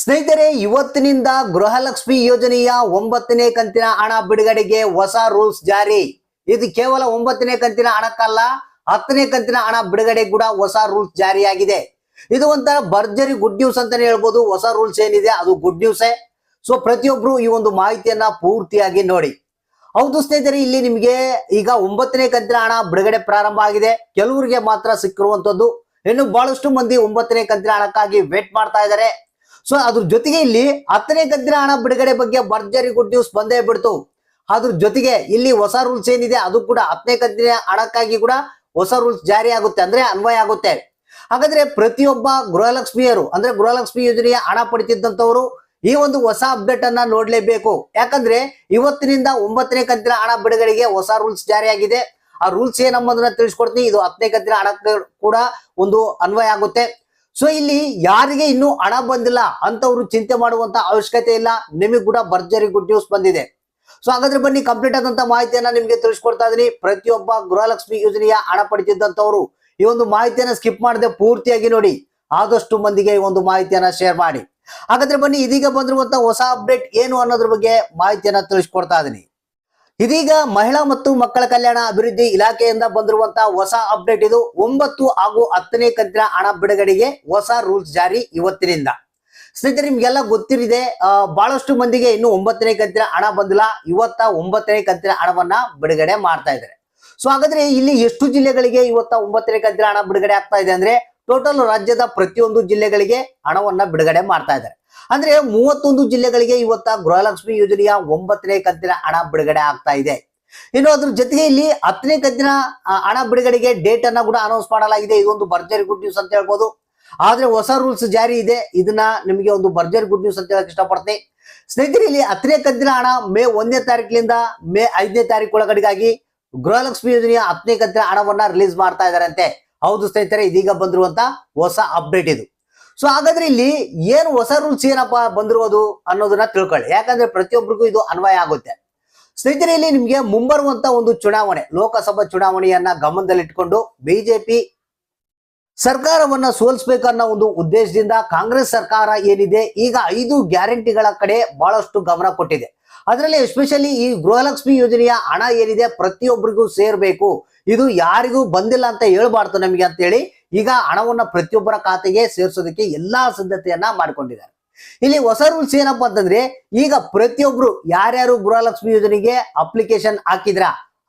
ಸ್ನೇಹಿತರೆ, ಇವತ್ತಿನಿಂದ ಗೃಹಲಕ್ಷ್ಮಿ ಯೋಜನೆಯ ಒಂಬತ್ತನೇ ಕಂತಿನ ಹಣ ಬಿಡುಗಡೆಗೆ ಹೊಸ ರೂಲ್ಸ್ ಜಾರಿ. ಇದು ಕೇವಲ ಒಂಬತ್ತನೇ ಕಂತಿನ ಹಣಕ್ಕಲ್ಲ, ಹತ್ತನೇ ಕಂತಿನ ಹಣ ಬಿಡುಗಡೆ ಕೂಡ ಹೊಸ ರೂಲ್ಸ್ ಜಾರಿಯಾಗಿದೆ. ಇದು ಒಂಥರ ಭರ್ಜರಿ ಗುಡ್ ನ್ಯೂಸ್ ಅಂತಾನೆ ಹೇಳ್ಬೋದು. ಹೊಸ ರೂಲ್ಸ್ ಏನಿದೆ, ಅದು ಗುಡ್ ನ್ಯೂಸೇ. ಸೊ ಪ್ರತಿಯೊಬ್ರು ಈ ಒಂದು ಮಾಹಿತಿಯನ್ನ ಪೂರ್ತಿಯಾಗಿ ನೋಡಿ. ಹೌದು ಸ್ನೇಹಿತರೆ, ಇಲ್ಲಿ ನಿಮಗೆ ಈಗ ಒಂಬತ್ತನೇ ಕಂತಿನ ಹಣ ಬಿಡುಗಡೆ ಪ್ರಾರಂಭ ಆಗಿದೆ. ಕೆಲವರಿಗೆ ಮಾತ್ರ ಸಿಕ್ಕಿರುವಂತದ್ದು ಇನ್ನು ಬಹಳಷ್ಟು ಮಂದಿ ಒಂಬತ್ತನೇ ಕಂತಿನ ಹಣಕ್ಕಾಗಿ ವೇಟ್ ಮಾಡ್ತಾ ಇದ್ದಾರೆ. ಸೊ ಅದ್ರ ಜೊತೆಗೆ ಇಲ್ಲಿ ಹತ್ತನೇ ಕಂತಿನ ಹಣ ಬಿಡುಗಡೆ ಬಗ್ಗೆ ಭರ್ಜರಿ ಗುಡ್ ನ್ಯೂಸ್ ಬಂದೇ ಬಿಡ್ತು. ಅದ್ರ ಜೊತೆಗೆ ಇಲ್ಲಿ ಹೊಸ ರೂಲ್ಸ್ ಏನಿದೆ, ಅದು ಕೂಡ ಹತ್ತನೇ ಕಂತಿನ ಹಣಕ್ಕಾಗಿ ಕೂಡ ಹೊಸ ರೂಲ್ಸ್ ಜಾರಿ ಆಗುತ್ತೆ, ಅಂದ್ರೆ ಅನ್ವಯ ಆಗುತ್ತೆ. ಹಾಗಾದ್ರೆ ಪ್ರತಿಯೊಬ್ಬ ಗೃಹಲಕ್ಷ್ಮಿಯರು, ಅಂದ್ರೆ ಗೃಹಲಕ್ಷ್ಮಿ ಯೋಜನೆಯ ಹಣ ಪಡಿತಿದ್ದಂತವರು ಈ ಒಂದು ಹೊಸ ಅಪ್ಡೇಟ್ ಅನ್ನ ನೋಡ್ಲೇಬೇಕು. ಯಾಕಂದ್ರೆ ಇವತ್ತಿನಿಂದ ಒಂಬತ್ತನೇ ಕಂತಿನ ಹಣ ಬಿಡುಗಡೆಗೆ ಹೊಸ ರೂಲ್ಸ್ ಜಾರಿ ಆಗಿದೆ. ಆ ರೂಲ್ಸ್ ಏನಂಬುದನ್ನ ತಿಳಿಸ್ಕೊಡ್ತೀನಿ, ಇದು ಹತ್ತನೇ ಕಂತಿನ ಹಣ ಕೂಡ ಒಂದು ಅನ್ವಯ ಆಗುತ್ತೆ. ಸೊ ಇಲ್ಲಿ ಯಾರಿಗೆ ಇನ್ನೂ ಹಣ ಬಂದಿಲ್ಲ ಅಂತವ್ರು ಚಿಂತೆ ಮಾಡುವಂತ ಅವಶ್ಯಕತೆ ಇಲ್ಲ. ನಿಮಗೆ ಕೂಡ ಭರ್ಜರಿ ಗುಡ್ ನ್ಯೂಸ್ ಬಂದಿದೆ. ಸೊ ಹಾಗಾದ್ರೆ ಬನ್ನಿ ಕಂಪ್ಲೀಟ್ ಆದಂತ ಮಾಹಿತಿಯನ್ನ ನಿಮ್ಗೆ ತಿಳಿಸ್ಕೊಡ್ತಾ ಇದೀನಿ. ಪ್ರತಿಯೊಬ್ಬ ಗೃಹಲಕ್ಷ್ಮಿ ಯೋಜನೆಯ ಹಣ ಪಡೆದಿದ್ದಂತವ್ರು ಈ ಒಂದು ಮಾಹಿತಿಯನ್ನ ಸ್ಕಿಪ್ ಮಾಡದೆ ಪೂರ್ತಿಯಾಗಿ ನೋಡಿ. ಆದಷ್ಟು ಮಂದಿಗೆ ಈ ಒಂದು ಮಾಹಿತಿಯನ್ನ ಶೇರ್ ಮಾಡಿ. ಹಾಗಾದ್ರೆ ಬನ್ನಿ, ಇದೀಗ ಬಂದಿರುವಂತ ಹೊಸ ಅಪ್ಡೇಟ್ ಏನು ಅನ್ನೋದ್ರ ಬಗ್ಗೆ ಮಾಹಿತಿಯನ್ನ ತಿಳಿಸ್ಕೊಡ್ತಾ ಇದೀನಿ. ಇದೀಗ ಮಹಿಳಾ ಮತ್ತು ಮಕ್ಕಳ ಕಲ್ಯಾಣ ಅಭಿವೃದ್ಧಿ ಇಲಾಖೆಯಿಂದ ಬಂದಿರುವಂತಹ ಹೊಸ ಅಪ್ಡೇಟ್ ಇದು. ಒಂಬತ್ತು ಹಾಗೂ ಹತ್ತನೇ ಕಂತಿನ ಹಣ ಬಿಡುಗಡೆಗೆ ಹೊಸ ರೂಲ್ಸ್ ಜಾರಿ ಇವತ್ತಿನಿಂದ. ಸ್ನೇಹಿತರೆ, ನಿಮ್ಗೆಲ್ಲ ಗೊತ್ತಿರಿದೆ ಬಹಳಷ್ಟು ಮಂದಿಗೆ ಇನ್ನು ಒಂಬತ್ತನೇ ಕಂತಿನ ಹಣ ಬಂದಿಲ್ಲ. ಇವತ್ತ ಒಂಬತ್ತನೇ ಕಂತಿನ ಹಣವನ್ನ ಬಿಡುಗಡೆ ಮಾಡ್ತಾ ಇದ್ದಾರೆ. ಸೊ ಹಾಗಾದ್ರೆ ಇಲ್ಲಿ ಎಷ್ಟು ಜಿಲ್ಲೆಗಳಿಗೆ ಇವತ್ತ ಒಂಬತ್ತನೇ ಕಂತಿನ ಹಣ ಬಿಡುಗಡೆ ಆಗ್ತಾ ಇದೆ ಅಂದ್ರೆ ಟೋಟಲ್ ರಾಜ್ಯದ ಪ್ರತಿಯೊಂದು ಜಿಲ್ಲೆಗಳಿಗೆ ಹಣವನ್ನ ಬಿಡುಗಡೆ ಮಾಡ್ತಾ ಇದ್ದಾರೆ. ಅಂದ್ರೆ ಮೂವತ್ತೊಂದು ಜಿಲ್ಲೆಗಳಿಗೆ ಇವತ್ತ ಗೃಹಲಕ್ಷ್ಮಿ ಯೋಜನೆಯ ಒಂಬತ್ತನೇ ಕಂತಿನ ಹಣ ಬಿಡುಗಡೆ ಆಗ್ತಾ ಇದೆ. ಇನ್ನು ಅದ್ರ ಜೊತೆಗೆ ಇಲ್ಲಿ ಹತ್ತನೇ ಕಂತಿನ ಹಣ ಬಿಡುಗಡೆಗೆ ಡೇಟ್ ಅನ್ನ ಕೂಡ ಅನೌನ್ಸ್ ಮಾಡಲಾಗಿದೆ. ಇದೊಂದು ಭರ್ಜರಿ ಗುಡ್ ನ್ಯೂಸ್ ಅಂತ ಹೇಳ್ಬೋದು. ಆದ್ರೆ ಹೊಸ ರೂಲ್ಸ್ ಜಾರಿ ಇದೆ. ಇದನ್ನ ನಿಮಗೆ ಒಂದು ಭರ್ಜರಿ ಗುಡ್ ನ್ಯೂಸ್ ಅಂತ ಹೇಳಕ್ ಇಷ್ಟಪಡ್ತೀನಿ. ಸ್ನೇಹಿತರೆ ಇಲ್ಲಿ ಹತ್ತನೇ ಕಂತಿನ ಹಣ ಮೇ ಒಂದನೇ ತಾರೀಕಿನಿಂದ ಮೇ ಐದನೇ ತಾರೀಕು ಒಳಗಡೆಗಾಗಿ ಗೃಹಲಕ್ಷ್ಮಿ ಯೋಜನೆಯ ಹತ್ತನೇ ಕಂತಿನ ಹಣವನ್ನ ರಿಲೀಸ್ ಮಾಡ್ತಾ ಇದಾರಂತೆ ಹೌದು ಸ್ನೇಹಿತರೆ, ಇದೀಗ ಬಂದಿರುವಂತ ಹೊಸ ಅಪ್ಡೇಟ್ ಇದು. ಸೊ ಹಾಗಾದ್ರೆ ಇಲ್ಲಿ ಏನು ಹೊಸ ರೂಲ್ಸ್ ಏನಪ್ಪಾ ಬಂದಿರೋದು ಅನ್ನೋದನ್ನ ತಿಳ್ಕೊಳ್ಳಿ. ಯಾಕಂದ್ರೆ ಪ್ರತಿಯೊಬ್ಬರಿಗೂ ಇದು ಅನ್ವಯ ಆಗುತ್ತೆ. ಸ್ನೇಹಿತರೆ, ಇಲ್ಲಿ ನಿಮ್ಗೆ ಮುಂಬರುವಂತ ಒಂದು ಚುನಾವಣೆ, ಲೋಕಸಭಾ ಚುನಾವಣೆಯನ್ನ ಗಮನದಲ್ಲಿಟ್ಕೊಂಡು ಬಿಜೆಪಿ ಸರ್ಕಾರವನ್ನ ಸೋಲಿಸ್ಬೇಕನ್ನೋ ಒಂದು ಉದ್ದೇಶದಿಂದ ಕಾಂಗ್ರೆಸ್ ಸರ್ಕಾರ ಏನಿದೆ, ಈಗ ಐದು ಗ್ಯಾರಂಟಿಗಳ ಕಡೆ ಬಹಳಷ್ಟು ಗಮನ ಕೊಟ್ಟಿದೆ. ಅದರಲ್ಲಿ ಎಸ್ಪೆಷಲಿ ಈ ಗೃಹಲಕ್ಷ್ಮಿ ಯೋಜನೆಯ ಹಣ ಏನಿದೆ ಪ್ರತಿಯೊಬ್ಬರಿಗೂ ಸೇರ್ಬೇಕು. ಇದು ಯಾರಿಗೂ ಬಂದಿಲ್ಲ ಅಂತ ಹೇಳ್ಬಾರ್ದು ನಮಗೆ ಅಂತ ಹೇಳಿ ಈಗ ಹಣವನ್ನ ಪ್ರತಿಯೊಬ್ಬರ ಖಾತೆಗೆ ಸೇರಿಸೋದಕ್ಕೆ ಎಲ್ಲಾ ಸಿದ್ಧತೆಯನ್ನ ಮಾಡ್ಕೊಂಡಿದ್ದಾರೆ. ಇಲ್ಲಿ ಹೊಸ ರೂಲ್ಸ್ ಏನಪ್ಪಾ ಅಂತಂದ್ರೆ ಈಗ ಪ್ರತಿಯೊಬ್ರು ಯಾರ್ಯಾರು ಗೃಹಲಕ್ಷ್ಮಿ ಯೋಜನೆಗೆ ಅಪ್ಲಿಕೇಶನ್ ಹಾಕಿದ್ರ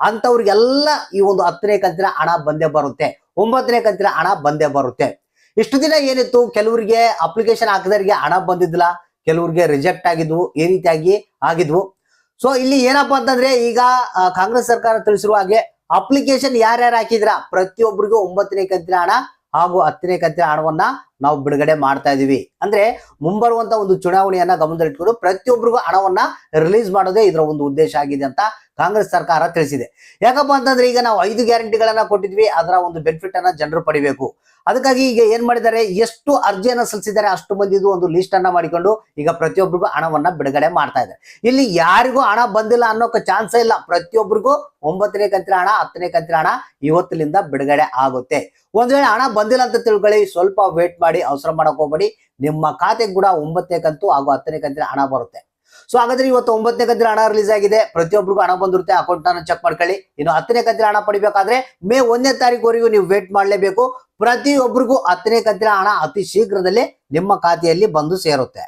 ಅಂತವ್ರಿಗೆಲ್ಲ ಈ ಒಂದು ಹತ್ತನೇ ಕಂತಿನ ಹಣ ಬಂದೇ ಬರುತ್ತೆ. ಒಂಬತ್ತನೇ ಕಂತಿನ ಹಣ ಬಂದೇ ಬರುತ್ತೆ. ಇಷ್ಟು ದಿನ ಏನಿತ್ತು? ಕೆಲವರಿಗೆ ಅಪ್ಲಿಕೇಶನ್ ಹಾಕಿದವರಿಗೆ ಹಣ ಬಂದಿದ್ದಿಲ್ಲ. ಕೆಲವರಿಗೆ ರಿಜೆಕ್ಟ್ ಆಗಿದ್ವು, ಈ ರೀತಿಯಾಗಿ ಆಗಿದ್ವು. ಸೊ ಇಲ್ಲಿ ಏನಪ್ಪಾ ಅಂತಂದ್ರೆ, ಈಗ ಕಾಂಗ್ರೆಸ್ ಸರ್ಕಾರ ತಿಳಿಸಿರುವ ಹಾಗೆ ಅಪ್ಲಿಕೇಶನ್ ಯಾರ್ಯಾರು ಹಾಕಿದ್ರ? ಪ್ರತಿಯೊಬ್ಬರಿಗೂ ಒಂಬತ್ತನೇ ಕಂತಿನ ಹಣ ಹಾಗೂ ಹತ್ತನೇ ಕಂತಿನ ಹಣವನ್ನ ನಾವು ಬಿಡುಗಡೆ ಮಾಡ್ತಾ ಇದೀವಿ. ಅಂದ್ರೆ, ಮುಂಬರುವಂತ ಒಂದು ಚುನಾವಣೆಯನ್ನ ಗಮನದಲ್ಲಿಟ್ಕೊಂಡು ಪ್ರತಿಯೊಬ್ಬರಿಗೂ ಹಣವನ್ನ ರಿಲೀಸ್ ಮಾಡೋದೇ ಇದರ ಒಂದು ಉದ್ದೇಶ ಆಗಿದೆ ಅಂತ ಕಾಂಗ್ರೆಸ್ ಸರ್ಕಾರ ತಿಳಿಸಿದೆ. ಯಾಕಪ್ಪ ಅಂತಂದ್ರೆ, ಈಗ ನಾವು ಐದು ಗ್ಯಾರಂಟಿಗಳನ್ನ ಕೊಟ್ಟಿದ್ವಿ, ಅದರ ಒಂದು ಬೆನಿಫಿಟ್ ಅನ್ನ ಜನರು ಪಡಿಬೇಕು. ಅದಕ್ಕಾಗಿ ಈಗ ಏನ್ ಮಾಡಿದ್ದಾರೆ? ಎಷ್ಟು ಅರ್ಜಿಯನ್ನು ಸಲ್ಲಿಸಿದ್ದಾರೆ? ಅಷ್ಟು ಮಂದಿದು ಒಂದು ಲಿಸ್ಟ್ ಅನ್ನ ಮಾಡಿಕೊಂಡು ಈಗ ಪ್ರತಿಯೊಬ್ಬರಿಗೂ ಹಣವನ್ನ ಬಿಡುಗಡೆ ಮಾಡ್ತಾ ಇದ್ದಾರೆ. ಇಲ್ಲಿ ಯಾರಿಗೂ ಹಣ ಬಂದಿಲ್ಲ ಅನ್ನೋಕೆ ಚಾನ್ಸ್ ಇಲ್ಲ. ಪ್ರತಿಯೊಬ್ಬರಿಗೂ ಒಂಬತ್ತನೇ ಕಂತಿನ ಹಣ, ಹತ್ತನೇ ಕಂತಿನ ಹಣ ಇವತ್ತಿನಿಂದ ಬಿಡುಗಡೆ ಆಗುತ್ತೆ. ಒಂದ್ ವೇಳೆ ಹಣ ಬಂದಿಲ್ಲ ಅಂತ ತಿಳ್ಕೊಳ್ಳಿ. ಸ್ವಲ್ಪ ವೇಟ್ ಮಾಡಿ, ಅವಸರ ಮಾಡಕ್ ಹೋಗ್ಬೇಡಿ. ನಿಮ್ಮ ಖಾತೆಗೆ ಕೂಡ ಒಂಬತ್ತನೇ ಕಂತು ಹಾಗೂ ಹತ್ತನೇ ಕಂತಿನ ಹಣ ಬರುತ್ತೆ. ಸೊ ಹಾಗಾದ್ರೆ ಇವತ್ತು ಒಂಬತ್ತನೇ ಕಂತಿನ ಹಣ ರಿಲೀಸ್ ಆಗಿದೆ. ಪ್ರತಿಯೊಬ್ಬರಿಗೂ ಹಣ ಬಂದಿರುತ್ತೆ. ಅಕೌಂಟ್ ಅನ್ನ ಚೆಕ್ ಮಾಡ್ಕೊಳ್ಳಿ. ಇನ್ನು ಹತ್ತನೇ ಕಂತಿನ ಹಣ ಪಡಿಬೇಕಾದ್ರೆ ಮೇ ಒಂದನೇ ತಾರೀಕುವರೆಗೂ ನೀವು ವೇಟ್ ಮಾಡಲೇಬೇಕು. ಪ್ರತಿಯೊಬ್ಬರಿಗೂ ಹತ್ತನೇ ಕಂತಿನ ಹಣ ಅತಿ ಶೀಘ್ರದಲ್ಲೇ ನಿಮ್ಮ ಖಾತೆಯಲ್ಲಿ ಬಂದು ಸೇರುತ್ತೆ.